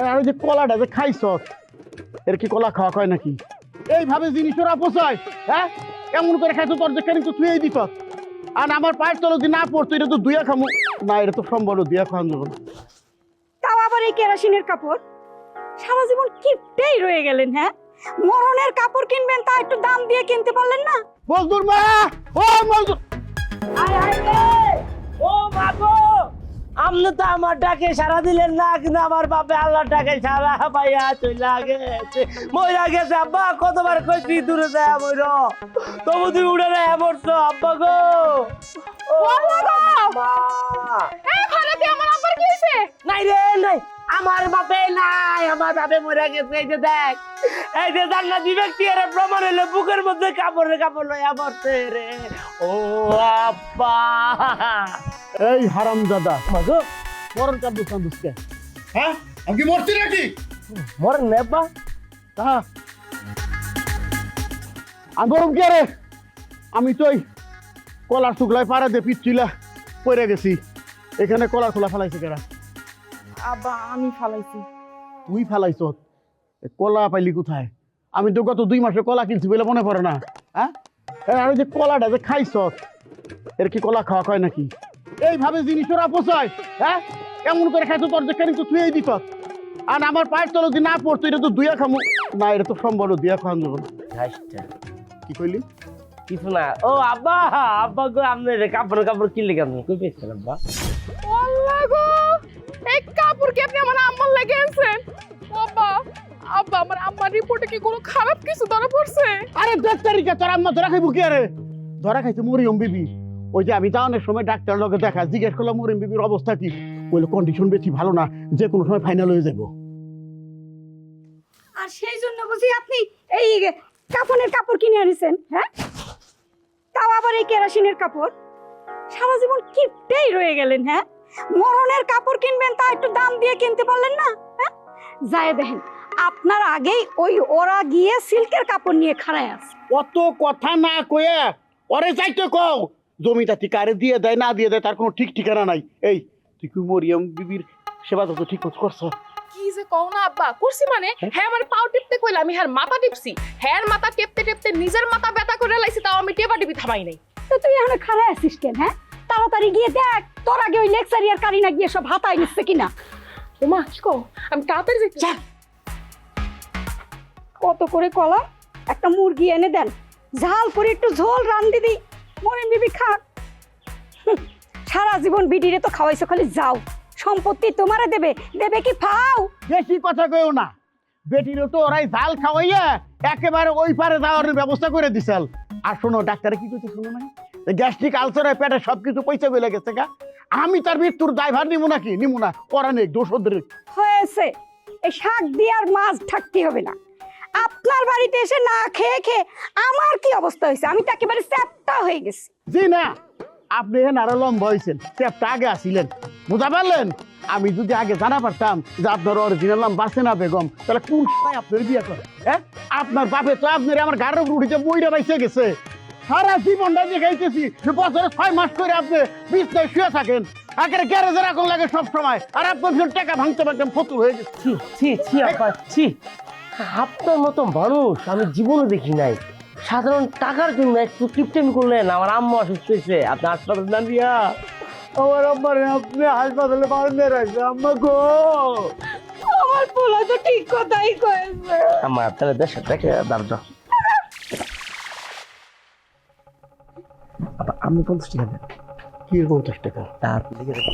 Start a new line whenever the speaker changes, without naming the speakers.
আর ওই যে কলাটা যে খাইছ এর কি কলা খাওয়া কয় নাকি? এইভাবে জিনিস ওরা পোষায় হ্যাঁ? এমন করে খাইছো তোর যে কেন তো তুই দিত। আর আমার পায়ের তলে যদি না পড়তো এটা তো দুইয়া খামু। না এটা তো সম্ভব না, দুইয়া খাওয়ান যাবে।
তাও আবার এই কেরাসিনের কাপড়? সারা জীবন কিপটেই রয়ে গেলেন হ্যাঁ? মরণের কাপড় কিনবেন তা একটু দাম দিয়ে কিনতে পারলেন না?
মজদুর মা! ও মজদুর!
ও বাবু আপনি তো আমার ডাকে সারা দিলেন না কিন্তু আমার বাপে আল্লাহ ডাকে সারা পাইয়া চলে গেছে। মইরা গেছে আব্বা কতবার কইছি দূরে যায় মইর? তবু তুই উড়ে না এমরছো আব্বা গো। ও আব্বা। নাই রে নাই। আমার বাপে নাই আমার বাপে মরে গেছে এই যে দেখ। এই যে জান্নাতি ব্যক্তি এর প্রমাণ হলো বুকের মধ্যে কাপড় কাপড় লইয়া মরছে রে। ও আব্বা।
এই হারাম দাদা
মাগো
মরণ কান্দুস কান্দুস কে হ্যাঁ? আমি কি মরছি নাকি?
মরেন না আব্বা
হ্যাঁ আমি কে রে আমি তো কলার শুকলাই পাড়া দিয়ে পিচ্ছিলা পড়ে গেছি। এখানে কলার খোলা ফেলাইছে কেরা?
আব্বা আমি ফালাইছি।
তুই ফেলাইছ? কলা পাইলি কোথায়? আমি তো গত দুই মাসে কলা কিনছি বলে মনে পড়ে না। হ্যাঁ? আর ওই যে কলাটা যে খাইছ এর কি কলা খাওয়া কয় নাকি? এইভাবে জিনিস ওরা পোষায় হ্যাঁ? এমন করে খাইছো তোর যে কেন তুই দিত আর আমার পায়ের তলে যদি না পড়তো এটা তো দুইয়া খামু। না এটা তো সম্ভব না, দুইয়া খাওয়ান যাবে কি কইলি?
কিছু না। ও আব্বা আব্বা গো আপনি কাপড় কাপড় কিনলে কেমন? কই পেয়েছেন আব্বা?
আল্লাহ গো! এই কাপড় কি আপনি আমার আম্মার লাগে আনছেন আব্বা আব্বা আমার আম্মার রিপোর্টে কি কোনো খারাপ কিছু ধরা পড়ছে?
আরে দশ তারিখে তোর আম্মা ধরা খাইবো কি আরে? ধরা খাইছে মরিয়ম বিবি। ওই যে আমি যাওয়ানোর সময় ডাক্তার লগে দেখা জিজ্ঞেস করলাম মরিয়ম বিবির অবস্থা কি? বলল কন্ডিশন বেশি ভালো না যে কোনো সময় ফাইনাল হয়ে যাব।
আর সেই জন্য বুঝি আপনি এই কাফনের কাপড় কিনে আনিছেন হ্যাঁ? তাও আবার এই কেরাসিনের কাপড়? সারা জীবন কিপটেই রয়ে গেলেন হ্যাঁ? মরণের কাপড় কিনবেন তা একটু দাম দিয়ে কিনতে পারলেন না হ্যাঁ? যায় দেখেন আপনার আগেই ওই ওরা গিয়ে সিল্কের কাপড় নিয়ে খাড়ায় আছে।
অত কথা না কয়ে ওরে চাইতে কও জমিটা ঠিক আরে দিয়ে দেয় না দিয়ে দেয় তার কোনো ঠিক ঠিকানা নাই। এই তুই কি মরিয়ম বিবির সেবা তো ঠিক মতো করছ?
কি যে কও না আব্বা করছি মানে? হ্যাঁ? আমার পাও টিপতে কইলে আমি হ্যাঁ মাথা টিপছি। হ্যাঁ মাথা টেপতে টেপতে নিজের মাথা ব্যথা করে লাইছি তাও আমি টেপা টিপি থামাই নাই।
তো তুই এখন খাড়ায় আছিস কেন হ্যাঁ? তাড়াতাড়ি গিয়ে দেখ তোর আগে ওই লেকচারিয়ার কারিনা গিয়ে সব হাতায় নিচ্ছে কিনা।
ওমা কি কও? আমি তাড়াতাড়ি যাই
কত করে কলা? একটা মুরগি এনে দেন ঝাল করে একটু ঝোল রান্ধি দিই। বিবি খা। সারা জীবন বিডিরে তো খাওয়াইছো খালি যাও। সম্পত্তি তোমারে দেবে। দেবে কি ফাও?
বেশি কথা কইও না। বেটিরও তো ওরাই জাল খাওয়াইয়া একেবারে ওই পারে যাওয়ার ব্যবস্থা করে দিছাল। আর শোনো ডাক্তারে কি কইছে শোনো না গ্যাস্ট্রিক আলসারে পেটে সব কিছু পয়সা বেলে গেছে গা। আমি তার মৃত্যুর দায়ভার নিবো নাকি? নিবো না করা নেই দোষ
হয়েছে। এই শাক দিয়ে আর মাছ ঢাকতে হবে না। আপনার বাড়িতে এসে না খেয়ে খেয়ে আমার কি অবস্থা হয়েছে? আমি তো একেবারে চ্যাপটা হয়ে গেছি।
জি না আপনি এখানে আরও লম্বা হয়েছেন। স্টেপটা আগে আসিলেন। বুঝা পারলেন? আমি যদি আগে জানা পারতাম যে আপনার অরিজিনাল নাম বাসেনা বেগম তাহলে কোন সময় আপনার বিয়ে করে হ্যাঁ? আপনার বাপে তো আপনার আমার গাড়ো রুটিতে বইটা বাইসে গেছে। সারা জীবনটা দেখাইতেছি যে বছরে ছয় মাস করে আপনি বিছনায় শুয়ে থাকেন। আগে গ্যারেজে রাখুন লাগে সব সময় আর আপনার টাকা ভাঙতে ভাঙতে ফতুর হয়ে গেছে।
ছি ছি ছি আব্বা ছি। আপনার মতো মানুষ আমি জীবনে দেখি নাই। সাধারণ টাকার জন্য একটু কিপটেমি করলেন আমার আম্মা অসুস্থ হয়েছে। আপনি হাসপাতাল না দিয়া। আমার আম্মারে আপনি হাসপাতালে বান্ধে রাখছে আম্মা গো।
আমার পোলা তো ঠিক কথাই কয়েছে।
আম্মা তাহলে দেশ দেখে দাঁড় দাও আমি পঞ্চাশ টাকা দেন।
কি পঞ্চাশ টাকা?
তার রাখো।